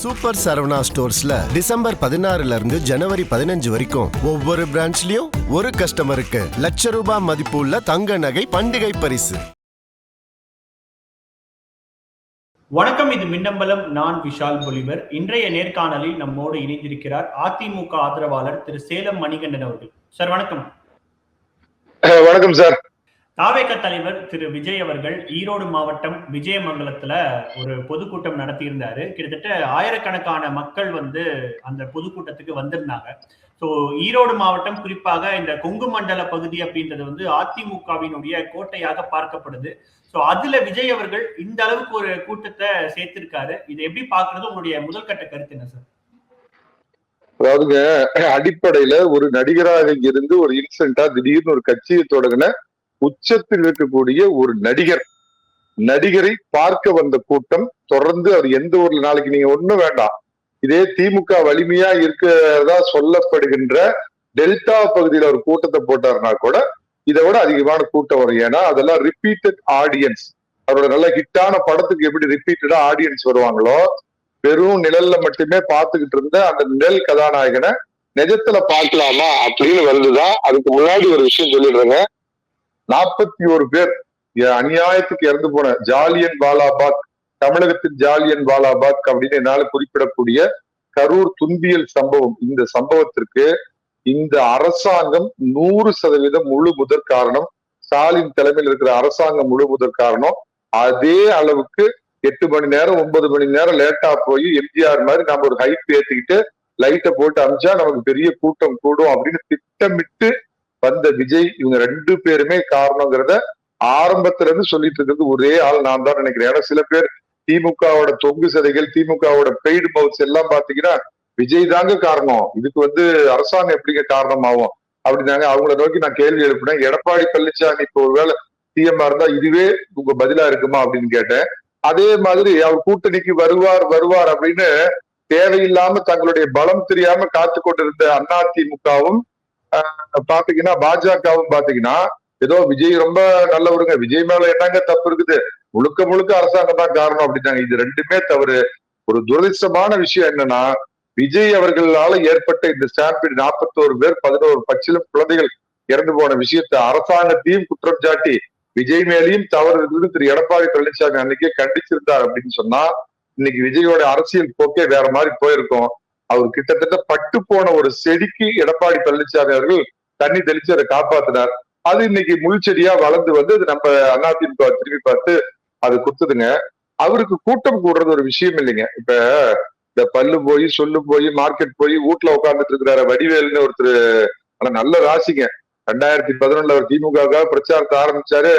Super Saravana ஸ்டோர்ஸ்ல December பதினாறுல இருந்து ஜனவரி பதினஞ்சு வரைக்கும் ஒவ்வொரு பிரான்ச்லயும் ஒரு கஸ்டமருக்கு லட்ச ரூபாய் மதிப்பு உள்ள தங்க நகை பண்டிகை பரிசு. வணக்கம் இது மின்னம்பலம். நான் விஷால் பொலிவர் இன்றைய நேர்காணலில் நம்மோடு இணைந்திருக்கிறார் அதிமுக ஆதரவாளர் திரு சேலம் மணிகண்டன் அவர்கள். சார் வணக்கம். வணக்கம் சார். தாவேக தலைவர் திரு விஜய் அவர்கள் ஈரோடு மாவட்டம் விஜயமங்கலத்துல ஒரு பொதுக்கூட்டம் நடத்தியிருந்தாரு. கிட்டத்தட்ட ஆயிரக்கணக்கான மக்கள் வந்து அந்த பொதுக்கூட்டத்துக்கு வந்திருந்தாங்க. ஸோ ஈரோடு மாவட்டம் குறிப்பாக இந்த கொங்கு மண்டல பகுதி அப்படின்றது வந்து அதிமுகவினுடைய கோட்டையாக பார்க்கப்படுது. ஸோ அதுல விஜய் அவர்கள் இந்த அளவுக்கு ஒரு கூட்டத்தை சேர்த்திருக்காரு. இதை எப்படி பாக்குறது உங்களுடைய முதல் கட்ட கருத்து என்ன சார்? அதாவதுங்க அடிப்படையில ஒரு நடிகராக இருந்து ஒரு இன்சிடென்டா திடீர்னு ஒரு கட்சியை தொடங்கின உச்சத்தில் இருக்கக்கூடிய ஒரு நடிகர். நடிகரை பார்க்க வந்த கூட்டம் தொடர்ந்து அவர் எந்த ஊர்ல நாளைக்கு நீங்க ஒண்ணும் வேண்டாம். இதே திமுக வலிமையா இருக்கிறதா சொல்லப்படுகின்ற டெல்டா பகுதியில ஒரு கூட்டத்தை போட்டாருன்னா கூட இதை விட அதிகமான கூட்டம் வரும். ஏன்னா அதெல்லாம் ரிப்பீட்டட் ஆடியன்ஸ் அவரோட நல்ல ஹிட்டான படத்துக்கு எப்படி ரிப்பீட்டடா ஆடியன்ஸ் வருவாங்களோ வெறும் நிழல்ல மட்டுமே பார்த்துக்கிட்டு இருந்த அந்த நிழல் கதாநாயகனை நிஜத்துல பார்க்கலாமா அப்படின்னு வந்துதான் அதுக்கு முன்னாடி ஒரு விஷயம் சொல்லிடுறேங்க. நாற்பத்தி ஒரு பேர் அநியாயத்துக்கு இறந்து போன ஜாலியன் வாலாபாக் தமிழகத்தின் ஜாலியன் வாலாபாக் அப்படின்னு என்னால குறிப்பிடக்கூடிய கரூர் துன்பியல் சம்பவம். இந்த சம்பவத்திற்கு இந்த அரசாங்கம் நூறு சதவீதம் முழு முதற் காரணம். ஸ்டாலின் தலைமையில் இருக்கிற அரசாங்கம் முழு முதற் காரணம். அதே அளவுக்கு எட்டு மணி நேரம் ஒன்பது மணி நேரம் லேட்டா போய் எம்ஜிஆர் மாதிரி நம்ம ஒரு ஹைட் ஏத்திக்கிட்டு லைட்டை போட்டு அமிச்சா நமக்கு பெரிய கூட்டம் கூடும் அப்படின்னு திட்டமிட்டு வந்த விஜய் இவங்க ரெண்டு பேருமே காரணங்கிறத ஆரம்பத்துல இருந்து சொல்லிட்டு இருக்கிறது ஒரே ஆள் நான் தான் நினைக்கிறேன். ஏன்னா சில பேர் திமுகவோட தொங்கு சதைகள் திமுகவோட பெய்டு மவுத்ஸ் எல்லாம் பாத்தீங்கன்னா விஜய் தாங்க காரணம். இதுக்கு வந்து அரசாங்கம் எப்படிங்க காரணமாகும் அப்படின்னாங்க. அவங்கள நோக்கி நான் கேள்வி எழுப்பினேன். எடப்பாடி பழனிசாமி இப்போ ஒருவேளை சிஎம் இருந்தா இதுவே உங்க பதிலா இருக்குமா அப்படின்னு கேட்டேன். அதே மாதிரி அவர் கூட்டணிக்கு வருவார் வருவார் அப்படின்னு தேவையில்லாம தங்களுடைய பலம் தெரியாம காத்து கொண்டிருந்த அதிமுகவும் பாத்தீங்கன்னா பாஜகவும் பாத்தீங்கன்னா ஏதோ விஜய் ரொம்ப நல்லவருங்க. விஜய் மேல என்னங்க தப்பு இருக்குது? முழுக்க முழுக்க அரசாங்கம் தான் காரணம் அப்படின்னாங்க. இது ரெண்டுமே தவறு. ஒரு துரதிருஷ்டமான விஷயம் என்னன்னா விஜய் அவர்களால ஏற்பட்ட இந்த ஸ்டாம்பீடு நாற்பத்தோரு பேர் பதினோரு பச்சிலும் குழந்தைகள் இறந்து போன விஷயத்தை அரசாங்கத்தையும் குற்றம் சாட்டி விஜய் மேலேயும் தவறு இருந்தது திரு. எடப்பாடி பழனிசாமி அன்னைக்கே கண்டிச்சிருந்தார் அப்படின்னு சொன்னா இன்னைக்கு விஜயோட அரசியல் போக்கே வேற மாதிரி போயிருக்கும். அவர் கிட்டத்தட்ட பட்டு போன ஒரு செடிக்கு எடப்பாடி பழனிசாமி அவர்கள் தண்ணி தெளிச்சு அதை காப்பாத்தினார். அது இன்னைக்கு முள்செடியா வளர்ந்து வந்து அது நம்ம அதிமுக திரும்பி பார்த்து அது குத்துதுங்க. அவருக்கு கூட்டம் கூடுறது ஒரு விஷயம் இல்லைங்க. இப்ப இந்த பல்லு போய் சொல்லு போய் மார்க்கெட் போய் வீட்டுல உட்கார்ந்துட்டு இருக்கிறாரு வடிவேலுன்னு ஒருத்தர். ஆனா நல்ல ராசிங்க. ரெண்டாயிரத்தி பதினொன்னுல அவர் திமுக பிரச்சாரத்தை ஆரம்பிச்சாரு.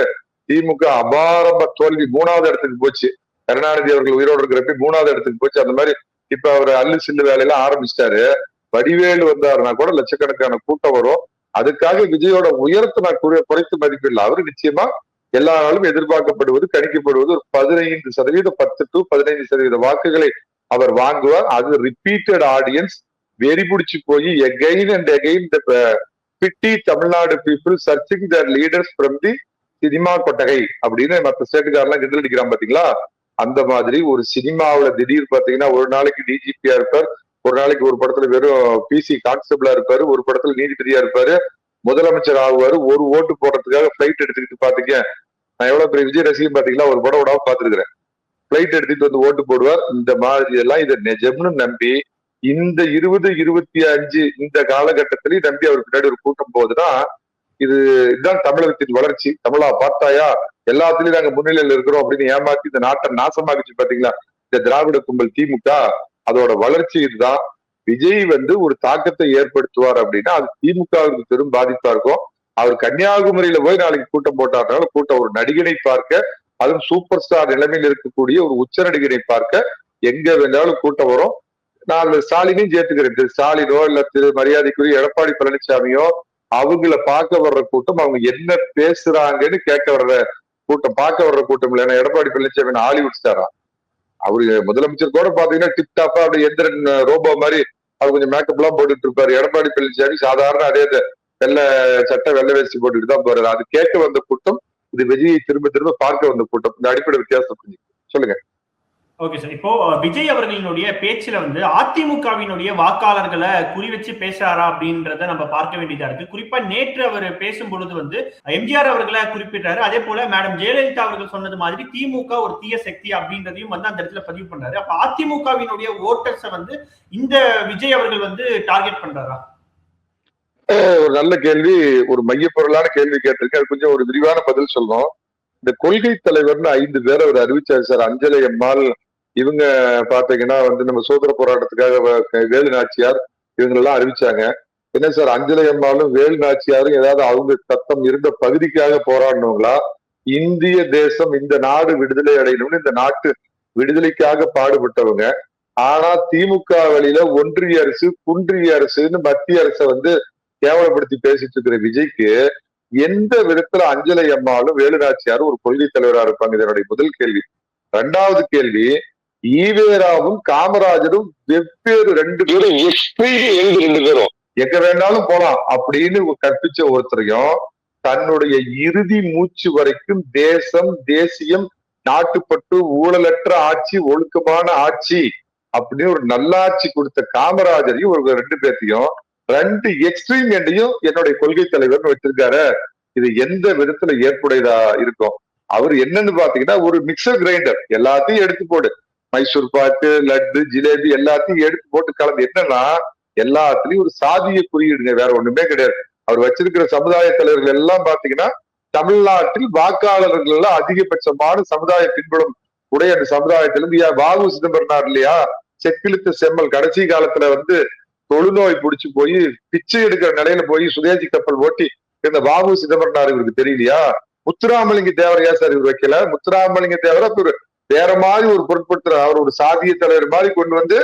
திமுக அபாரம்ப தோல்வி மூணாவது இடத்துக்கு போச்சு. கருணாநிதி அவர்கள் உயிரோடு இருக்கிறப்ப மூணாவது இடத்துக்கு போச்சு. அந்த மாதிரி இப்ப அவர் அல்லு சில்லு வேலையெல்லாம் ஆரம்பிச்சிட்டாரு. வடிவேலு வந்தாருன்னா கூட லட்சக்கணக்கான கூட்டம் வரும். அதுக்காக விஜயோட உயரத்தை நான் குறை- குறைத்து மதிப்பில்லை அவரு நிச்சயமா எல்லா நாளும் எதிர்பார்க்கப்படுவது கணிக்கப்படுவது ஒரு பதினைந்து சதவீதம் பத்து டு பதினைந்து சதவீத வாக்குகளை அவர் வாங்குவார். அது ரிப்பீட்டட் ஆடியன்ஸ் வெறி பிடிச்சு போய் again and again pity Tamil Nadu people searching their leaders from the cinema கொட்டகை அப்படின்னு மற்ற ஸ்டேட்டுக்காரெல்லாம் கிண்டல் அடிக்கிறான் பாத்தீங்களா? அந்த மாதிரி ஒரு சினிமாவில திடீர் பாத்தீங்கன்னா ஒரு நாளைக்கு டிஜிபியா இருப்பார் ஒரு நாளைக்கு ஒரு படத்துல வெறும் பிசி கான்ஸ்டபிளா இருப்பாரு ஒரு படத்துல நீதிபதியா இருப்பாரு முதலமைச்சர் ஆகுவாரு ஒரு ஓட்டு போடுறதுக்காக பிளைட் எடுத்துக்கிட்டு பாத்தீங்க. நான் எவ்வளவு பெரிய விஜய் ரசிகம் பாத்தீங்களா? ஒரு படம் விடாம பாத்துருக்கிறேன். பிளைட் எடுத்துட்டு வந்து ஓட்டு போடுவார். இந்த மாதிரி எல்லாம் இதை நிஜம்னு நம்பி இந்த இருபது இருபத்தி அஞ்சு இந்த காலகட்டத்திலையும் நம்பி அவர் பின்னாடி ஒரு கூட்டம் போகுதுன்னா இது இதுதான் தமிழகத்தின் வளர்ச்சி. தமிழா பார்த்தாயா? எல்லாத்துலயும் நாங்க முன்னிலையில இருக்கிறோம் அப்படின்னு ஏமாத்தி இந்த நாட்டை நாசமாக்குச்சு பாத்தீங்களா? இந்த திராவிட கும்பல் திமுக அதோட வளர்ச்சி இதுதான். விஜய் வந்து ஒரு தாக்கத்தை ஏற்படுத்துவார் அப்படின்னா அது திமுகவுக்கு பெரும் பாதிப்பா இருக்கும். அவர் கன்னியாகுமரியில போய் நாளைக்கு கூட்டம் போட்டாருனால கூட்டம் ஒரு நடிகனை பார்க்க அதுவும் சூப்பர் ஸ்டார் நிலைமையில் இருக்கக்கூடிய ஒரு உச்ச நடிகனை பார்க்க எங்க வேணாலும் கூட்டம் வரும். நான் அந்த ஸ்டாலினையும் சேர்த்துக்கிறேன். திரு ஸ்டாலினோ இல்ல திரு மரியாதைக்குரிய எடப்பாடி பழனிசாமியோ அவங்கள பார்க்க வர்ற கூட்டம் அவங்க என்ன பேசுறாங்கன்னு கேட்க வர்ற கூட்டம் பார்க்க வர்ற கூட்டம் இல்லை ஏன்னா எடப்பாடி பழனிசாமி ஹாலிவுட் ஸ்டாரா அவரு முதலமைச்சர் கூட பாத்தீங்கன்னா டிப்டாப்பா அப்படி எந்திரன் ரோபோ மாதிரி அவர் கொஞ்சம் மேக்கப் எல்லாம் போட்டுட்டு இருப்பாரு. எடப்பாடி பழனிசாமி சாதாரண அதே வெள்ளை சட்டை வெள்ளை வேஷ்டி போட்டுட்டு தான் போறாரு. அது கேட்க வந்த கூட்டம் இது விஜயை திரும்ப திரும்ப பார்க்க வந்த கூட்டம். இந்த அடிப்படை வித்தியாசம் புரிஞ்சுக்கணும். சொல்லுங்க. ஓகே சார் இப்போ விஜய் அவர்களினுடைய பேச்சுல வந்து அதிமுகவினுடைய வாக்காளர்களை குறி வச்சு பேசுறாரா அப்படின்றத நம்ம பார்க்க வேண்டியதா இருக்கு. குறிப்பா நேற்று அவர் பேசும் பொழுது வந்து எம்ஜிஆர் அவர்களை குறிப்பிட்டாரு அதே போல மேடம் ஜெயலலிதா அவர்கள் சொன்னது மாதிரி திமுக ஒரு தீய சக்தி அப்படின்றதையும் வந்து அந்த இடத்துல பதிவு பண்றாரு. அப்ப அதிமுகவினுடைய ஓட்டர்ஸை வந்து இந்த விஜய் அவர்கள் வந்து டார்கெட் பண்றாரா? ஒரு நல்ல கேள்வி ஒரு மையப்பொருளான கேள்வி கேட்டிருக்கேன். அது கொஞ்சம் ஒரு விரிவான பதில் சொல்லணும். இந்த கொள்கை தலைவர்னு ஐந்து பேர் அவர் அறிவிச்சாரு சார். அஞ்சலை அம்மாள் இவங்க பாத்தீங்கன்னா வந்து நம்ம சுதந்திர போராட்டத்துக்காக வ- வேலு நாச்சியார் இவங்களெல்லாம் அறிவிச்சாங்க. என்ன சார் அஞ்சலை அம்மாலும் வேலு நாச்சியாரும் ஏதாவது அவங்க தத்தம் இருந்த பகுதிக்காக போராடினவங்களா? இந்திய தேசம் இந்த நாடு விடுதலை அடையணும்னு இந்த நாட்டு விடுதலைக்காக பாடுபட்டவங்க. ஆனா திமுக வழியில ஒன்றிய அரசு குன்றிய அரசுன்னு மத்திய அரசை வந்து கேவலப்படுத்தி பேசிட்டு இருக்கிற விஜய்க்கு எந்த விதத்துல அஞ்சலை அம்மாவும் வேலுநாச்சியாரும் ஒரு கொள்கை தலைவரா இருப்பாங்க? இதனுடைய என்னுடைய முதல் கேள்வி. ரெண்டாவது கேள்வி ஈவேராவும் காமராஜரும் வெவ்வேறு ரெண்டு பேரும் எழுதி ரெண்டு பேரும். எங்க வேணாலும் போலாம் அப்படின்னு கற்பிச்ச ஒருத்தரையும் தன்னுடைய இறுதி மூச்சு வரைக்கும் தேசம் தேசியம் நாட்டுப்பட்டு ஊழலற்ற ஆட்சி ஒழுக்கமான ஆட்சி அப்படின்னு ஒரு நல்லாட்சி கொடுத்த காமராஜரையும் ஒரு ரெண்டு பேர்த்தையும் ரெண்டு எக்ஸ்ட்ரீம் எண்டையும் என்னுடைய கொள்கை தலைவர்னு வச்சிருக்காரு இது எந்த விதத்துல ஏற்புடையதா இருக்கும்? அவர் என்னன்னு பாத்தீங்கன்னா ஒரு மிக்சர் கிரைண்டர் எல்லாத்தையும் எடுத்து போடு. மைசூர் பாக்கு லட்டு ஜிலேபி எல்லாத்தையும் எடுத்து போட்டு கலந்து. என்னன்னா எல்லாத்துலயும் ஒரு சாதிய குறியீடுங்க வேற ஒண்ணுமே கிடையாது. அவர் வச்சிருக்கிற சமுதாய தலைவர்கள் எல்லாம் பாத்தீங்கன்னா தமிழ்நாட்டில் வாக்காளர்கள் எல்லாம் அதிகபட்சமான சமுதாய பின்புலம் உடைய அந்த சமுதாயத்திலிருந்து வாகு சிதம்பரனார் இல்லையா? செக்கிழுத்த செம்மல் கடைசி காலத்துல வந்து தொழுநோய் புடிச்சு போய் பிச்சை எடுக்கிற நிலையில போய் சுதேசி கப்பல் ஓட்டி இந்த வாகு சிதம்பரனார் இவருக்கு தெரியலையா முத்துராமலிங்க தேவரையா சார் இவர் வைக்கல. முத்துராமலிங்க தேவரா ஒரு வேற மாதிரி ஒரு பொருட்படுத்துற அவர் ஒரு சாதிய தலைவர் மாதிரி கொண்டு வந்து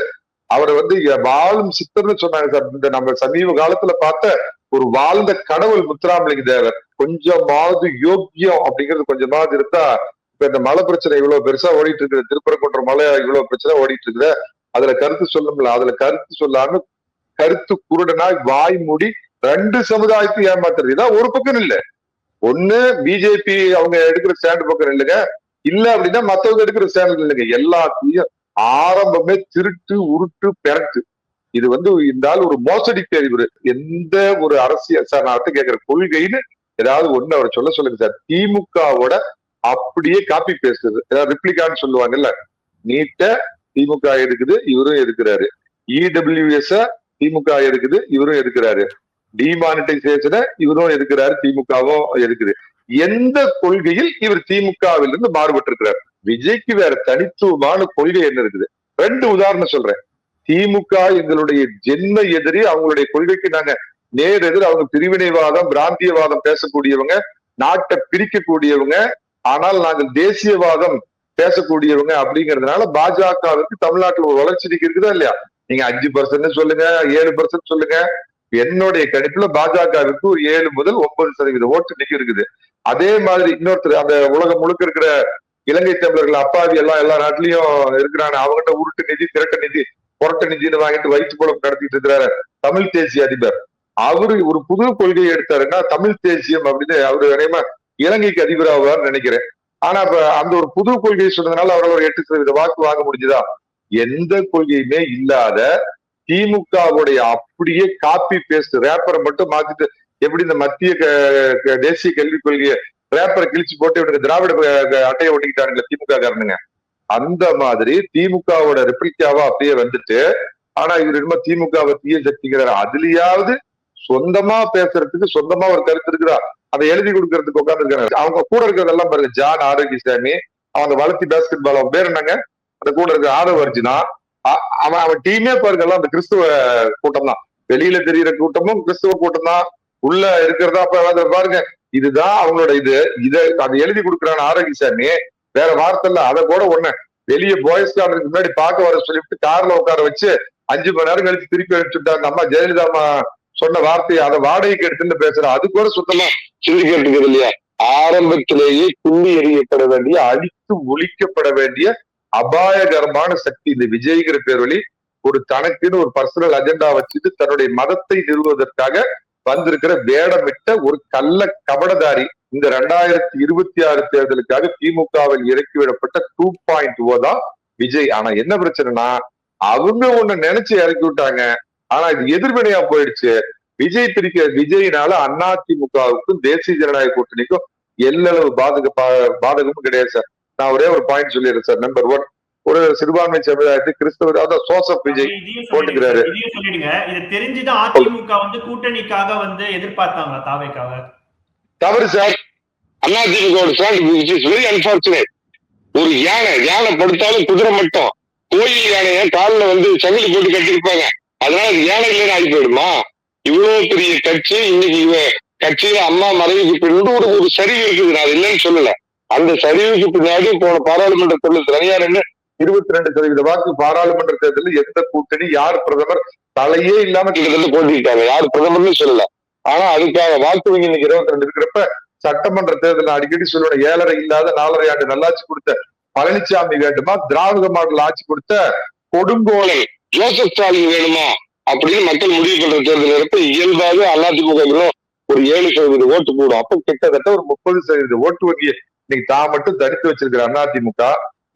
அவரை வந்து வாழும் சித்தர்னு சொன்னாங்க சார். இந்த நம்ம சமீப காலத்துல பார்த்த ஒரு வாழ்ந்த கடவுள் முத்துராமலிங்க தேவர். கொஞ்சமாவது யோக்கியம் அப்படிங்கிறது கொஞ்சமாவது இருந்தா இப்ப இந்த மலை பிரச்சனை இவ்வளவு பெருசா ஓடிட்டு இருக்குது திருப்பரங்குன்ற மலை இவ்வளவு பிரச்சனை ஓடிட்டு இருக்குது அதுல கருத்து சொல்லும்ல அதுல கருத்து சொல்லாம கருத்து குருடனாய் வாய் மூடி ரெண்டு சமுதாயத்தையும் ஏமாத்துறது. இதான் ஒரு பக்கம் இல்ல. ஒண்ணு பிஜேபி அவங்க எடுக்கிற ஸ்டாண்ட் பக்கம் இல்லைங்க. இல்ல அப்படின்னா மத்தவங்க எடுக்கிற சேனல் இல்லைங்க. எல்லாத்தையும் ஆரம்பமே திருட்டு உருட்டு பெரட்டு. இது வந்து இந்த ஆள் ஒரு மோசடி தெரிவு எந்த ஒரு அரசியல் சார் நான் அடுத்து கேட்கிற கொள்கைன்னு ஏதாவது ஒண்ணு அவரை சொல்ல சொல்லுங்க சார். திமுகவோட அப்படியே காப்பி பேசுறது ஏதாவது ரிப்ளிகான்னு சொல்லுவாங்கல்ல. நீட்ட திமுக எடுக்குது இவரும் எடுக்கிறாரு. இடபிள்யூஎஸ் திமுக எடுக்குது இவரும் எடுக்கிறாரு. டிமானிட்டைசேஷனை இவரும் எடுக்கிறாரு திமுகவும் எடுக்குது. எந்த கொள்கையில் இவர் திமுகவில் இருந்து மாறுபட்டிருக்கிறார்? விஜய்க்கு வேற தனித்துவமான கொள்கை என்ன இருக்குது? ரெண்டு உதாரணம் சொல்றேன். திமுக எங்களுடைய ஜென்ம எதிரி அவங்களுடைய கொள்கைக்கு நாங்க நேர் எதிர் அவங்க பிரிவினைவாதம் பிராந்தியவாதம் பேசக்கூடியவங்க நாட்டை பிரிக்கக்கூடியவங்க ஆனால் நாங்கள் தேசியவாதம் பேசக்கூடியவங்க அப்படிங்கறதுனால பாஜகவுக்கு தமிழ்நாட்டில் ஒரு வளர்ச்சி இருக்குதா இல்லையா? நீங்க அஞ்சு பர்சன்ட் சொல்லுங்க ஏழு பர்சன்ட் சொல்லுங்க. என்னுடைய கணிப்புல பாஜகவுக்கு ஒரு ஏழு முதல் ஒன்பது சதவீத ஓட்டு நிக்க இருக்குது. அதே மாதிரி இன்னொருத்தர் அந்த உலகம் முழுக்க இருக்கிற இலங்கை தமிழர்கள் அப்பாவி எல்லாம் எல்லா நாட்டிலயும் இருக்கிறாங்க. அவங்ககிட்ட உருட்டு நிதி திரட்ட நிதி புரட்ட நிதினு வாங்கிட்டு வயிற்று போலம் நடத்திட்டு இருக்கிறாரு தமிழ் தேசிய அதிபர். அவரு ஒரு புது கொள்கையை எடுத்தாருன்னா தமிழ் தேசியம் அப்படின்னு அவரு நிறையமா இலங்கைக்கு அதிபர் நினைக்கிறேன். ஆனா இப்ப அந்த ஒரு புது கொள்கையை சொன்னதுனால அவரால் ஒரு எட்டு சதவீத வாக்கு வாங்க முடிஞ்சுதா? எந்த கொள்கையுமே இல்லாத திமுகவுடைய அப்படியே காப்பி பேஸ்ட் ரேப்பரை மட்டும் மாத்திட்டு எப்படி இந்த மத்திய தேசிய கல்விக் கொள்கையை ரேப்பரை கிழிச்சு போட்டு இவனுக்கு திராவிட அட்டையை ஒட்டிக்கிட்டானுங்க திமுக காரணங்க அந்த மாதிரி திமுகவோட ரெப்ளிகாவா அப்படியே வந்துட்டு ஆனா இவர் என்னமோ திமுகவை தீய சக்திங்கிறாரு. அதுலயாவது சொந்தமா பேசுறதுக்கு சொந்தமா ஒரு கருத்து இருக்குதா? அதை எழுதி கொடுக்கறதுக்கு உட்கார்ந்து இருக்காங்க அவங்க கூட இருக்கிறதெல்லாம் பாருங்க ஜான் ஆரோக்கியசாமி அவங்க வளர்த்தி பேஸ்கெட் பால் அவன் பேர் என்னங்க? அந்த கூட இருக்கிற ஆதவ அர்ஜுனா அவன் அவன் டீமே பாருங்க எல்லாம் அந்த கிறிஸ்துவ கூட்டம் தான். வெளியில தெரியிற கூட்டமும் கிறிஸ்துவ கூட்டம் தான். உள்ள இருக்கிறதா அப்ப பாருங்க. இதுதான் அவங்களோட இது. இதை அதை எழுதி கொடுக்குறான் ஆரோக்கியசாமி. வேற வார்த்தை இல்ல. அதை கூட ஒண்ணு. வெளியே பாய்ஸ் கார்டனுக்கு முன்னாடி பார்க்க வர சொல்லிட்டு கார்ல உட்கார வச்சு அஞ்சு மணி நேரம் கழிச்சு திருப்பி அனுப்பிச்சுட்டாங்க அம்மா ஜெயலலிதா அம்மா சொன்ன வார்த்தையை அதை வாடகைக்கு எடுத்துன்னு பேசுற. அது கூட சுத்தமா கேட்டுக்கிறது இல்லையா? ஆரம்பத்திலேயே குள்ளி எறியப்பட வேண்டிய அழித்து ஒழிக்கப்பட வேண்டிய அபாயகரமான சக்தி இந்த விஜய்கிற பேர் வழி ஒரு தனக்குன்னு ஒரு பர்சனல் அஜெண்டா வச்சுட்டு தன்னுடைய மதத்தை நிறுவுவதற்காக வந்திருக்கிற வேடமிட்ட ஒரு கள்ள கபடதாரி இந்த ரெண்டாயிரத்தி இருபத்தி ஆறு தேர்தலுக்காக திமுகவில் இறக்கிவிடப்பட்ட டூ பாயிண்ட் ஓ தான் விஜய். ஆனா என்ன பிரச்சனைனா அவங்க ஒண்ணு நினைச்சு இறக்கி விட்டாங்க. ஆனா இது எதிர்வினையா போயிடுச்சு. விஜய் பிரிக்க விஜய்னால அதிமுகவுக்கும் தேசிய ஜனநாயக கூட்டணிக்கும் எல்லளவு பாதக பாதகமும் கிடையாது சார். நான் ஒரே ஒரு பாயிண்ட் சொல்லிடுறேன் சார். நம்பர் ஒன் ஒரு சிறுபான்மை சமுதாயத்து கிறிஸ்தவர் அதான் சோசப் விஜய் போட்டுக்கிறாரு. சொல்லிடுங்க. இது தெரிஞ்சுதான் அதிமுக வந்து கூட்டணிக்காக வந்து எதிர்பார்த்தாங்களா தாவேக்காக தவறு சார். அதிமுக வெரி அன்பார்ச்சுனேட் ஒரு யானை யானை படுத்தாலும் குதிரை மட்டும். கோயில் யானைய காலில் வந்து சங்கிலி போட்டு கட்டியிருப்பாங்க? அதனால அது யானை இல்லைன்னு ஆகி போயிடுமா? இவ்வளவு பெரிய கட்சி இன்னைக்கு இவ கட்சியில அம்மா மறைவுக்கு பின்னாடி ஒரு ஒரு சரிவு இருக்குது. நான் இல்லைன்னு சொல்லல. அந்த சரிவுக்கு பின்னாடி போன பாராளுமன்ற தேர்தல் தனியார் என்ன இருபத்தி ரெண்டு சதவீத வாக்கு பாராளுமன்ற தேர்தலில் எந்த கூட்டணி யார் பிரதமர் தலையே இல்லாம கிட்டத்தட்ட போட்டிருக்காங்க யார் பிரதமர்னு சொல்லல. ஆனா அதுக்காக வாக்கு வங்கி இன்னைக்கு இருபத்தி ரெண்டு இருக்கிறப்ப சட்டமன்ற தேர்தல் அடிக்கடி சொல்லுவேன் ஏழரை இல்லாத நாலரை ஆண்டு நல்லாட்சி கொடுத்த பழனிசாமி வேண்டுமா? திராவிட மாடல் ஆட்சி கொடுத்த கொடுங்கோலை ஜோசப் ஸ்டாலின் வேணுமா? அப்படின்னு மக்கள் முடிவு பண்ற தேர்தல் இருப்ப இயல்பாக அதிமுக ஒரு ஏழு சதவீத ஓட்டு போடும். அப்ப கிட்டத்தட்ட ஒரு முப்பது சதவீத ஓட்டு வங்கியை இன்னைக்கு தான் மட்டும் தடுத்து வச்சிருக்கிற அதிமுக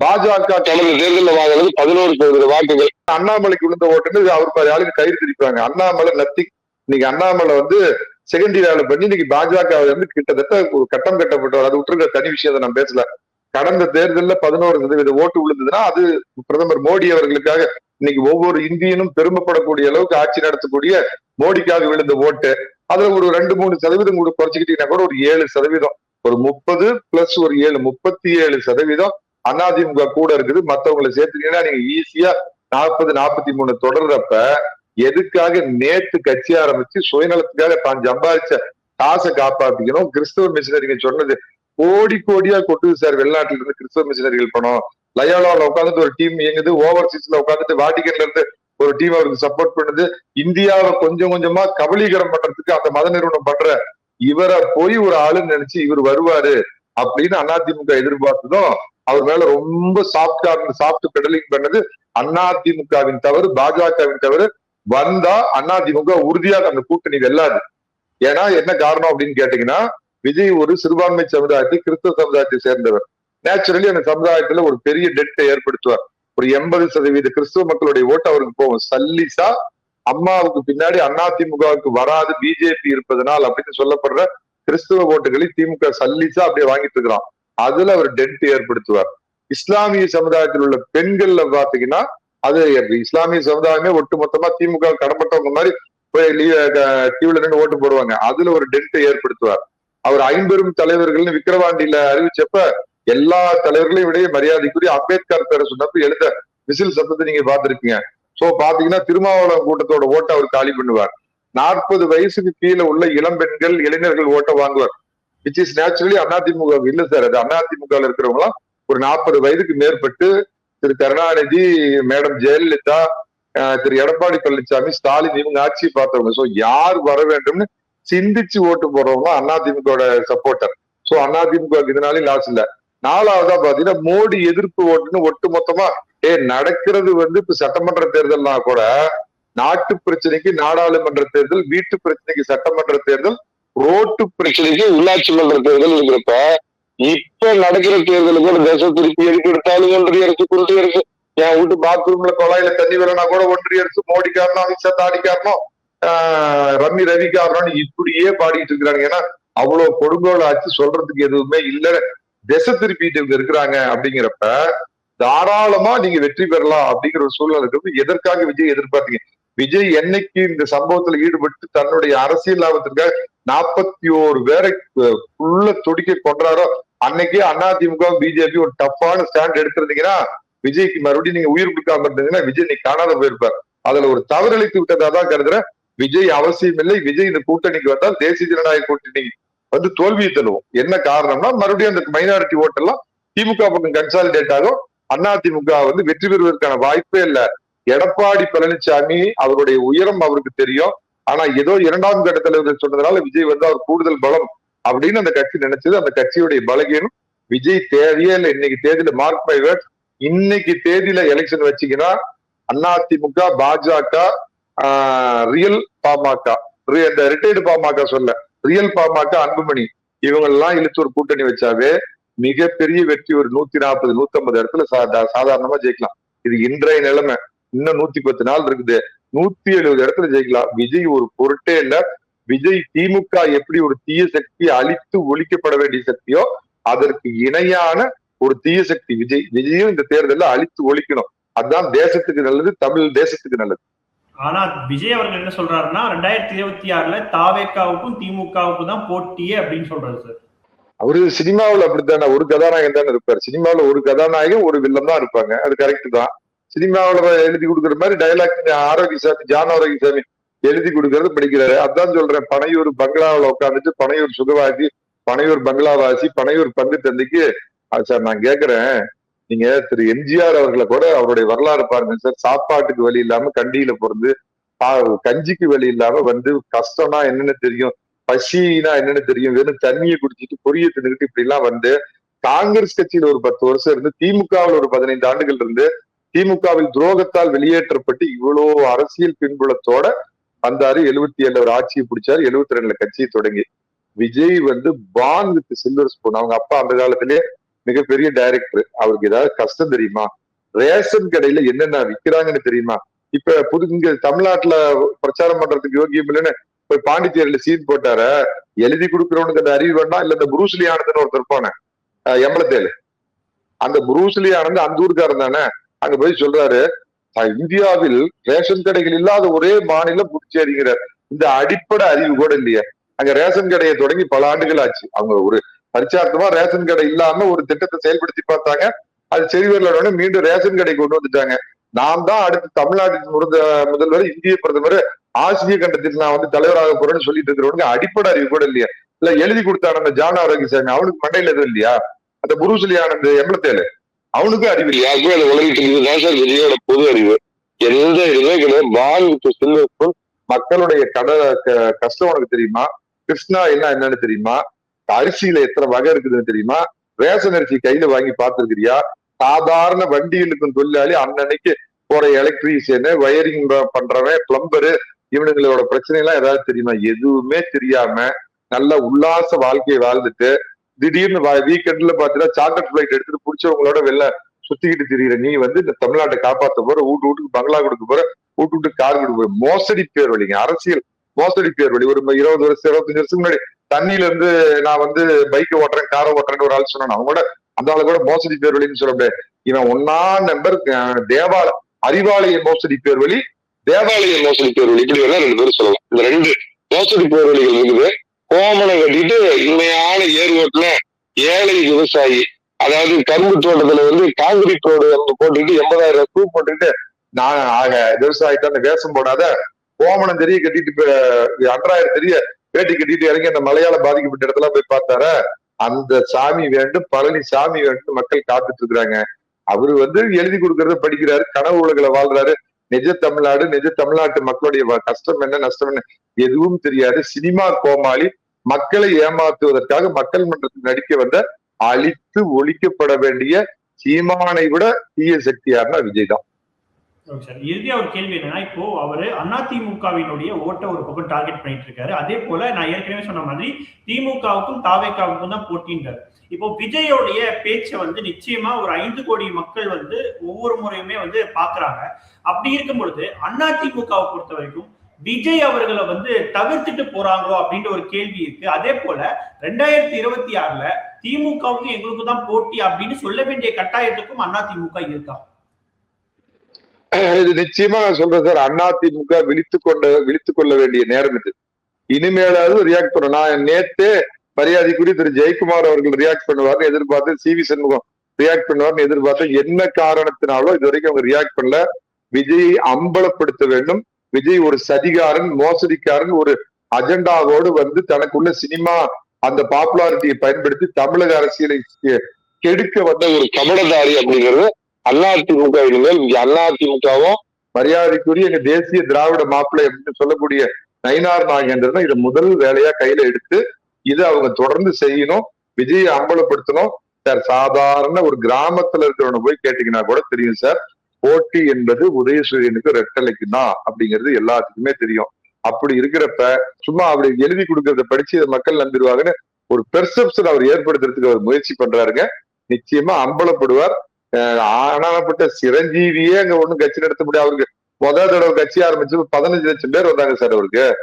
பாஜக கடந்த தேர்தலில் வாங்கினது பதினோரு சதவீத வாக்குகள். அண்ணாமலைக்கு விழுந்த ஓட்டுன்னு அவர் பாதி ஆளுக்கு கயிறு திரிப்பாங்க. அண்ணாமலை நத்தி. இன்னைக்கு அண்ணாமலை வந்து செகண்ட் வேலை பண்ணி இன்னைக்கு பாஜக வந்து கிட்டத்தட்ட ஒரு கட்டம் கட்டப்பட்டவர். அது விட்டுருக்க தனி விஷயத்தை நான் பேசல. கடந்த தேர்தலில் பதினோரு சதவீத ஓட்டு விழுந்ததுன்னா அது பிரதமர் மோடி அவர்களுக்காக இன்னைக்கு ஒவ்வொரு இந்தியனும் பெருமைப்படக்கூடிய அளவுக்கு ஆட்சி நடத்தக்கூடிய மோடிக்காக விழுந்த ஓட்டு. அதுல ஒரு ரெண்டு மூணு சதவீதம் கூட குறைச்சிக்கிட்டீங்கன்னா கூட ஒரு ஏழு சதவீதம். ஒரு முப்பது பிளஸ் ஒரு ஏழு முப்பத்தி ஏழு சதவீதம். அதிமுக கூட இருக்குது. மத்தவங்களை சேர்த்துட்டீங்கன்னா நீங்க ஈஸியா நாற்பது நாற்பத்தி மூணு தொடர்றப்ப எதுக்காக நேத்து கட்சி ஆரம்பிச்சு சுயநலத்துக்காக தான் சம்பாதிச்ச காசை காப்பாத்திக்கணும்? கிறிஸ்தவ மிஷினரிங்க சொன்னது கோடி கோடியா கொட்டுது சார். வெளிநாட்டுல இருந்து கிறிஸ்தவ மிஷினரிகள் பணம். லயோலாவில் உட்காந்துட்டு ஒரு டீம் இயங்குது. ஓவர்சீஸ்ல உட்காந்துட்டு வாட்டிகன்ல இருந்து ஒரு டீம் அவருக்கு சப்போர்ட் பண்ணுது. இந்தியாவை கொஞ்சம் கொஞ்சமா கபலீகரம் பண்றதுக்கு அந்த மத நிறுவனம் பண்ற இவரை போய் ஒரு ஆளுன்னு நினைச்சு இவர் வருவாரு. அப்படின்னு அதிமுக எதிர்பார்த்ததும் அவர் மேல ரொம்ப சாஃப்டா சாஃப்ட் பெடலிங் பண்ணது அதிமுகவின் தவறு பாஜகவின் தவறு. வந்தா அதிமுக உறுதியாக அந்த கூட்டணி வெல்லாது. ஏன்னா என்ன காரணம் அப்படின்னு கேட்டீங்கன்னா விஜய் ஒரு சிறுபான்மை சமுதாயத்தை கிறிஸ்தவ சமுதாயத்தை சேர்ந்தவர். நேச்சுரலி அந்த சமுதாயத்துல ஒரு பெரிய டெட்டை ஏற்படுத்துவார். ஒரு எண்பது சதவீத கிறிஸ்துவ மக்களுடைய ஓட்டு அவருக்கு போகும். சல்லிசா அம்மாவுக்கு பின்னாடி அதிமுகவுக்கு வராது பிஜேபி இருப்பதனால் அப்படின்னு சொல்லப்படுற கிறிஸ்துவ ஓட்டுகளை திமுக சல்லிச்சா அப்படியே வாங்கிட்டு இருக்கிறான். அதுல அவர் டென்ட் ஏற்படுத்துவார். இஸ்லாமிய சமுதாயத்தில் உள்ள பெண்கள்ல பாத்தீங்கன்னா அது இஸ்லாமிய சமுதாயமே ஒட்டுமொத்தமா திமுக கடன்பட்டவங்க மாதிரி போய் டிவில நின்று ஓட்டு போடுவாங்க. அதுல ஒரு டென்ட் ஏற்படுத்துவார். அவர் ஐம்பெரும் தலைவர்கள்னு விக்கிரவாண்டியில அறிவிச்சப்ப எல்லா தலைவர்களையும் விட மரியாதைக்குரிய அம்பேத்கர் பேரை சொன்னப்ப எழுத விசில் சத்தத்தை நீங்க பார்த்திருக்கீங்க சோ பாத்தீங்கன்னா திருமாவளவன் கூட்டத்தோட ஓட்டை அவர் காலி பண்ணுவார். நாற்பது வயசுக்கு கீழே உள்ள இளம் பெண்கள் இளைஞர்கள் ஓட்ட வாங்குவார். விச் இஸ் நேச்சுரலி அதிமுக இல்ல சார் அது அதிமுக இருக்கிறவங்க எல்லாம் ஒரு நாற்பது வயதுக்கு மேற்பட்டு திரு கருணாநிதி மேடம் ஜெயலலிதா அஹ், திரு எடப்பாடி பழனிசாமி ஸ்டாலின் இவங்க ஆட்சியை பார்த்தவங்க. சோ யார் வர வேண்டும்னு சிந்திச்சு ஓட்டு போடுறவங்க அதிமுக சப்போர்ட்டர் சோ அதிமுக இதனாலே லாஸ் இல்ல. நாலாவதா பாத்தீங்கன்னா மோடி எதிர்ப்பு ஓட்டுன்னு ஒட்டு மொத்தமா ஏ நடக்கிறது வந்து இப்ப சட்டமன்ற தேர்தல்னா கூட நாட்டு பிரச்சனைக்கு நாடாளுமன்ற தேர்தல் வீட்டு பிரச்சனைக்கு சட்டமன்ற தேர்தல் ரோட்டு பிரச்சனைக்கு உள்ளாட்சி மன்ற தேர்தல் இருக்கிறப்ப இப்ப நடக்கிற தேர்தலுக்கு ஒரு தேச திருப்பி எதுக்கு எடுத்தாலும் ஒன்றிய அரசு குன்றிய அரசு என் வீட்டு பாத்ரூம்ல குழாயில தண்ணி வரனா கூட ஒன்றிய அரசு மோடி காரணம் அமித்ஷா தாடி காரணம் ஆஹ் ரம்மி ரவி காரணம்னு இப்படியே பாடிட்டு இருக்கிறாங்க. ஏன்னா அவ்வளவு கொடுங்கோல் ஆச்சு சொல்றதுக்கு எதுவுமே இல்ல. திசை திருப்பிட்டு இவங்க இருக்கிறாங்க அப்படிங்கிறப்ப தாராளமா நீங்க வெற்றி பெறலாம் அப்படிங்கிற ஒரு சூழ்நிலை இருக்கிறது எதற்காக விஜய் எதிர்பார்த்தீங்க? விஜய் என்னைக்கு இந்த சம்பவத்துல ஈடுபட்டு தன்னுடைய அரசியல் லாபத்திற்காக நாற்பத்தி ஓரு பேரை உள்ள துடிக்க கொண்டாரோ அன்னைக்கே அதிமுக பிஜேபி ஒரு டஃப்பான ஸ்டாண்ட் எடுத்திருந்தீங்கன்னா விஜய்க்கு மறுபடியும் நீங்க உயிர் கொடுக்காம இருந்தீங்கன்னா விஜய் நீ காணாத போயிருப்பார். அதுல ஒரு தவறளித்து விட்டதா தான் கருதுறேன். விஜய் அவசியம் இல்லை. விஜய் இந்த கூட்டணிக்கு வந்தால் தேசிய ஜனநாயக கூட்டணி வந்து தோல்வியை தருவோம் என்ன காரணம்னா மறுபடியும் அந்த மைனாரிட்டி ஓட்டெல்லாம் திமுக பக்கம் கன்சாலிடேட் ஆகும். அதிமுக வந்து வெற்றி பெறுவதற்கான வாய்ப்பே இல்ல. எடப்பாடி பழனிசாமி அவருடைய உயரம் அவருக்கு தெரியும். ஆனா ஏதோ இரண்டாம் கட்ட தலைவர்கள் சொன்னதுனால விஜய் வந்து அவர் கூடுதல் பலம் அப்படின்னு அந்த கட்சி நினைச்சது. அந்த கட்சியுடைய பலகீனம் விஜய் தேவையே இல்லை. இன்னைக்கு தேதியில மார்க் மை வேர்ட் இன்னைக்கு தேதியில எலெக்ஷன் வச்சீங்கன்னா அதிமுக பாஜக ரியல் பாமக. இந்த ரிட்டையர்டு பாமக சொல்ல. ரியல் பாமக அன்புமணி. இவங்க எல்லாம் இழுத்து ஒரு கூட்டணி வச்சாவே மிகப்பெரிய வெற்றி ஒரு நூத்தி நாற்பது நூத்தி ஐம்பது இடத்துல சாதாரணமா ஜெயிக்கலாம். இது இன்றைய நிலைமை. இன்னும் நூத்தி பத்து நாள் இருக்குது. நூத்தி எழுபது இடத்துல ஜெயிக்கலாம். விஜய் ஒரு பொருட்டே இல்ல. விஜய் திமுக எப்படி ஒரு தீய சக்தி அழித்து ஒழிக்கப்பட வேண்டிய சக்தியோ அதற்கு இணையான ஒரு தீய சக்தி விஜய். விஜயும் இந்த தேர்தலில் அழித்து ஒழிக்கணும். அதுதான் தேசத்துக்கு நல்லது தமிழ் தேசத்துக்கு நல்லது. ஆனா விஜய் அவர்கள் என்ன சொல்றாருன்னா ரெண்டாயிரத்தி இருபத்தி ஆறுல தாவேக்காவுக்கும் திமுகவுக்கும் தான் போட்டியே அப்படின்னு சொல்றாரு சார். அவரு சினிமாவில் அப்படித்தானே ஒரு கதாநாயகன் தானே இருப்பார். சினிமாவில் ஒரு கதாநாயகன் ஒரு வில்லன் தான் இருப்பாங்க. அது கரெக்ட் தான். சினிமாவில் எழுதி கொடுக்குற மாதிரி டைலாக் ஆரோக்கியசாமி ஜான் ஆரோக்கியசாமி எழுதி கொடுக்கறது படிக்கிறாரு. அதான் சொல்றேன் பனையூர் பங்களாவில் உட்காந்துட்டு பனையூர் சுகவாசி பனையூர் பங்களாவாசி பனையூர் பங்கு தந்தைக்கு அது சார் நான் கேட்கிறேன் நீங்க திரு எம்ஜிஆர் அவர்களை கூட அவருடைய வரலாறு பாருங்க சார். சாப்பாட்டுக்கு வழி இல்லாம கண்டியில பிறந்து பா- கஞ்சிக்கு வழி இல்லாம வந்து கஷ்டம்னா என்னன்னு தெரியும் பசினா என்னன்னு தெரியும் வெறும் தண்ணியை குடிச்சிட்டு பொரிய தின்னுக்கிட்டு இப்படி எல்லாம் வந்து காங்கிரஸ் கட்சியில ஒரு பத்து வருஷம் இருந்து திமுகவில் ஒரு பதினைந்து ஆண்டுகள் இருந்து திமுகவில் துரோகத்தால் வெளியேற்றப்பட்டு இவ்வளவு அரசியல் பின்புலத்தோட வந்தாரு எழுபத்தி ஏழுல ஒரு ஆட்சியை பிடிச்சாரு எழுபத்தி ரெண்டுல கட்சியை தொடங்கி. விஜய் வந்து பான் வித் சில்வர் ஸ்பூன் அவங்க அப்பா அந்த காலத்திலேயே மிகப்பெரிய டைரக்டர் அவருக்கு ஏதாவது கஷ்டம் தெரியுமா? ரேஷன் கடையில என்னென்ன விக்கிறாங்கன்னு தெரியுமா? இப்ப புது இங்க தமிழ்நாட்டுல பிரச்சாரம் பண்றதுக்கு யோகியம் இல்லைன்னு போய் பாண்டிச்சேரியில சீன் போட்டார? எழுதி கொடுக்குறவனுக்கு அந்த அறிவு வேண்டாம் இல்ல இந்த புரூஸ்லி ஆனந்தன்னு ஒருத்தர் இருப்பானே எம்பளத்தேலு அந்த புரூஸ்லி ஆனந்த் அந்த ஊருக்காரன் தானே? அங்க போய் சொல்றாரு இந்தியாவில் ரேஷன் கடைகள் இல்லாத ஒரே மாநிலம் புதுச்சேரிங்கிறார் இந்த அடிப்படை அறிவு கூட இல்லையே. அங்க ரேஷன் கடையை தொடங்கி பல ஆண்டுகள் ஆச்சு. அவங்க ஒரு பரிச்சார்த்தமா ரேஷன் கடை இல்லாம ஒரு திட்டத்தை செயல்படுத்தி பார்த்தாங்க. அது சரி வரல மீண்டும் ரேஷன் கடை கொண்டு வந்துட்டாங்க. நான் தான் அடுத்து தமிழ்நாட்டின் முடிந்த முதல்வர் இந்திய பிரதமர் ஆசிய கண்டத்தில் நான் வந்து தலைவராக போறேன்னு சொல்லிட்டு இருக்கிறவனுக்கு அடிப்படை அறிவு கூட இல்லையா. இல்ல எழுதி கொடுத்தான அந்த ஜான சேங்க அவனுக்கு மண்டையில எதுவும் இல்லையா? அந்த புருசலி ஆனந்த் எம்பளத்தேலு அவனுக்கும் அறிவு இல்லையா? யாருக்கும் அது உலகிட்டு இதுதான் சார் விஜயோட பொது அறிவு. எந்த இதுவே கிடையாது பால் வித் சில்வர் மக்களுடைய கட கஷ்டம் உனக்கு தெரியுமா? கிருஷ்ணா என்ன என்னன்னு தெரியுமா? அரிசியில எத்தனை வகை இருக்குதுன்னு தெரியுமா? ரேஷன் அரிசி கையில வாங்கி பார்த்துருக்கிறியா? சாதாரண வண்டிகளுக்கும் தொழிலாளி அன்னன்னைக்கு போற எலக்ட்ரீஷியனு வயரிங் பண்றவன் பிளம்பரு இவனுங்களோட பிரச்சனை எல்லாம் ஏதாவது தெரியுமா? எதுவுமே தெரியாம நல்ல உல்லாச வாழ்க்கையை வாழ்ந்துட்டு திடீர்னு வீக்கெண்ட்ல பாத்தீங்கன்னா சார்ட்டர் பிளைட் எடுத்துட்டு பிடிச்சவங்களோட வெளில சுத்திக்கிட்டு திரியிற நீ வந்து இந்த தமிழ்நாட்டை காப்பாற்ற போற வீட்டு வீட்டுக்கு பங்களா கொடுக்க போற வீட்டு வீட்டுக்கு கார் கொடுக்க போற. மோசடி பேர் வழிங்க அரசியல் மோசடி பேர் வழி. ஒரு இருபது வருஷம் இருபத்தஞ்சு வருஷத்துக்கு முன்னாடி தண்ணியில இருந்து நான் வந்து பைக்கை ஓட்டுறேன் காரை ஓட்டுறேன்னு ஒரு ஆள் சொன்னான். அவங்க கூட அந்த ஆளு கூட மோசடி பேர் வழின்னு சொல்ல முடியாது. இவன் ஒன்னா நம்பர் அஹ், தேவால அறிவாலய மோசடி பேர் வழி தேவாலய மோசடி பேர்வழி இப்படி வேணா ரெண்டு பேரும் சொல்லலாம். இந்த ரெண்டு மோசடி பேர்வழிகள் இருக்குது. கோமணம் கட்டிட்டு உண்மையான ஏர் ஓட்டுல ஏழை விவசாயி. அதாவது கரும்பு தோட்டத்துல வந்து காங்கிரீட் ரோடு போட்டுக்கிட்டு எண்பதாயிரம் ரூபாய் ஸ்கூப் போட்டுக்கிட்டு நான் ஆக விவசாயிட்ட அந்த வேஷம் போடாத கோமணம் தெரிய கட்டிட்டு இப்ப அன்றாயிரம் தெரிய வேட்டி கட்டிட்டு இறங்கி அந்த மலையால பாதிக்கப்பட்ட இடத்துல போய் பார்த்தார அந்த சாமி வேண்டும் பழனி சாமி வேண்டும் மக்கள் காத்துட்டு இருக்கிறாங்க. அவரு வந்து எழுதி கொடுக்கறத படிக்கிறாரு கனவு உலகில வாழ்றாரு. நிஜ தமிழ்நாடு நிஜ தமிழ்நாட்டு மக்களுடைய கஷ்டம் என்ன நஷ்டம் என்ன எதுவும் தெரியாது. சினிமா கோமாளி மக்களை ஏமாத்துவதற்காக மக்கள் மன்றத்தில் நடிக்க வந்த அழித்து ஒழிக்கப்பட வேண்டிய சீமானை விட தீய சக்தியாருன்னா விஜய் தான் சார். இறுதியா ஒரு கேள்வி என்னன்னா இப்போ அவரு அதிமுகவினுடைய ஓட்ட ஒரு பக்கம் டார்கெட் பண்ணிட்டு இருக்காரு அதே போல நான் ஏற்கனவே சொன்ன மாதிரி திமுகவுக்கும் தாவேக்காவுக்கும் தான் போட்டின்றாரு. இப்போ விஜயோடைய பேச்சை வந்து நிச்சயமா ஒரு ஐந்து கோடி மக்கள் வந்து ஒவ்வொரு முறையுமே வந்து பாக்குறாங்க அப்படி இருக்கும் பொழுது அதிமுகவை பொறுத்த வரைக்கும் விஜய் அவர்களை வந்து தவிர்த்துட்டு போறாங்களோ அப்படின்ற ஒரு கேள்வி இருக்கு. அதே போல ரெண்டாயிரத்தி இருபத்தி ஆறுல திமுகவுக்கு எங்களுக்கு தான் போட்டி அப்படின்னு சொல்ல வேண்டிய கட்டாயத்துக்கும் அண்ணா திமுக இருக்கா? இது நிச்சயமா நான் சொல்றேன் சார். அண்ணா திமுக விழித்து கொண்ட விழித்து கொள்ள வேண்டிய நேரம் இது. இனிமேலாவது ரியாக்ட் பண்ண நான் நேத்தே மரியாதைக்குரிய திரு ஜெயக்குமார் அவர்கள் ரியாக்ட் பண்ணுவார்னு எதிர்பார்த்து சி வி சண்முகம் ரியாக்ட் பண்ணுவார்னு எதிர்பார்த்து என்ன காரணத்தினாலோ இது வரைக்கும் அவங்க ரியாக்ட் பண்ணல. விஜயை அம்பலப்படுத்த வேண்டும். விஜய் ஒரு சதிகாரன் மோசடிக்காரன் ஒரு அஜெண்டாவோடு வந்து தனக்குள்ள சினிமா அந்த பாப்புலாரிட்டியை பயன்படுத்தி தமிழக அரசியலை கெடுக்க வந்த ஒரு கபடதாரி அப்படிங்கிறது அதிமுக இனிமேல் இங்க அதிமுகவும் மரியாதைக்குரிய எங்க தேசிய திராவிட மாப்பிள்ளை அப்படின்னு சொல்லக்கூடிய நயினார் நாகேந்திரன் இதை முதல் வேலையா கையில எடுத்து இதை அவங்க தொடர்ந்து செய்யணும் விஜயை அம்பலப்படுத்தணும். சார் சாதாரண ஒரு கிராமத்துல இருக்கிறவனை போய் கேட்டீங்கன்னா கூட தெரியும் சார் போட்டி என்பது உதயசூரியனுக்கு ரெட்டலைக்கு தான் அப்படிங்கிறது எல்லாத்துக்குமே தெரியும். அப்படி இருக்கிறப்ப சும்மா அப்படி எழுதி கொடுக்கறத படிச்சு இதை மக்கள் நம்பிடுவாங்கன்னு ஒரு பெர்செப்ஷன் அவர் ஏற்படுத்துறதுக்கு அவர் முயற்சி பண்றாருங்க. நிச்சயமா அம்பலப்படுவார். அஹ் சிரஞ்சீவியே அங்க ஒண்ணும் கட்சி நடத்த முடியாது. அவருக்கு முதல் தடவை கட்சி ஆரம்பிச்சு பதினஞ்சு லட்சம் பேர் வந்தாங்க சார் அவருக்கு.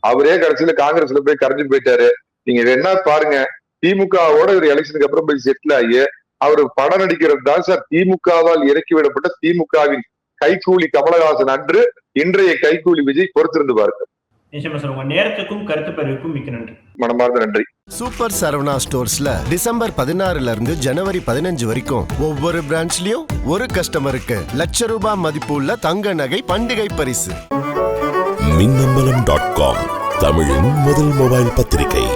அவரே கடைசியில காங்கிரஸ்ல போய் கரைஞ்சு போயிட்டாரு. நீங்க என்ன பாருங்க. திமுகவோட ஒரு எலெக்ஷனுக்கு அப்புறம் போய் செட்டில் ஆகி அவர் படம் நடிக்கிறது தான் சார். திமுகவால் இறக்கி விடப்பட்ட திமுகவின் கைகூலி கமலஹாசன் அன்று இன்றைய கைகூலி விஜய் பொறுத்திருந்து பாருங்க நிச்சயமா சார். உங்க நேரத்துக்கும் கருத்து பதிவுக்கும் மிக்க நன்றி. மனமார்ந்த நன்றி. சூப்பர் சரவணா ஸ்டோர்ஸ்ல டிசம்பர் பதினாறுல இருந்து ஜனவரி பதினஞ்சு வரைக்கும் ஒவ்வொரு பிரான்ச்லயும் ஒரு கஸ்டமருக்கு லட்ச ரூபாய் மதிப்புள்ள தங்க நகை பண்டிகை பரிசு. மின்னம்பலம் டாட் காம் தமிழின் முதல் மொபைல் பத்திரிகை.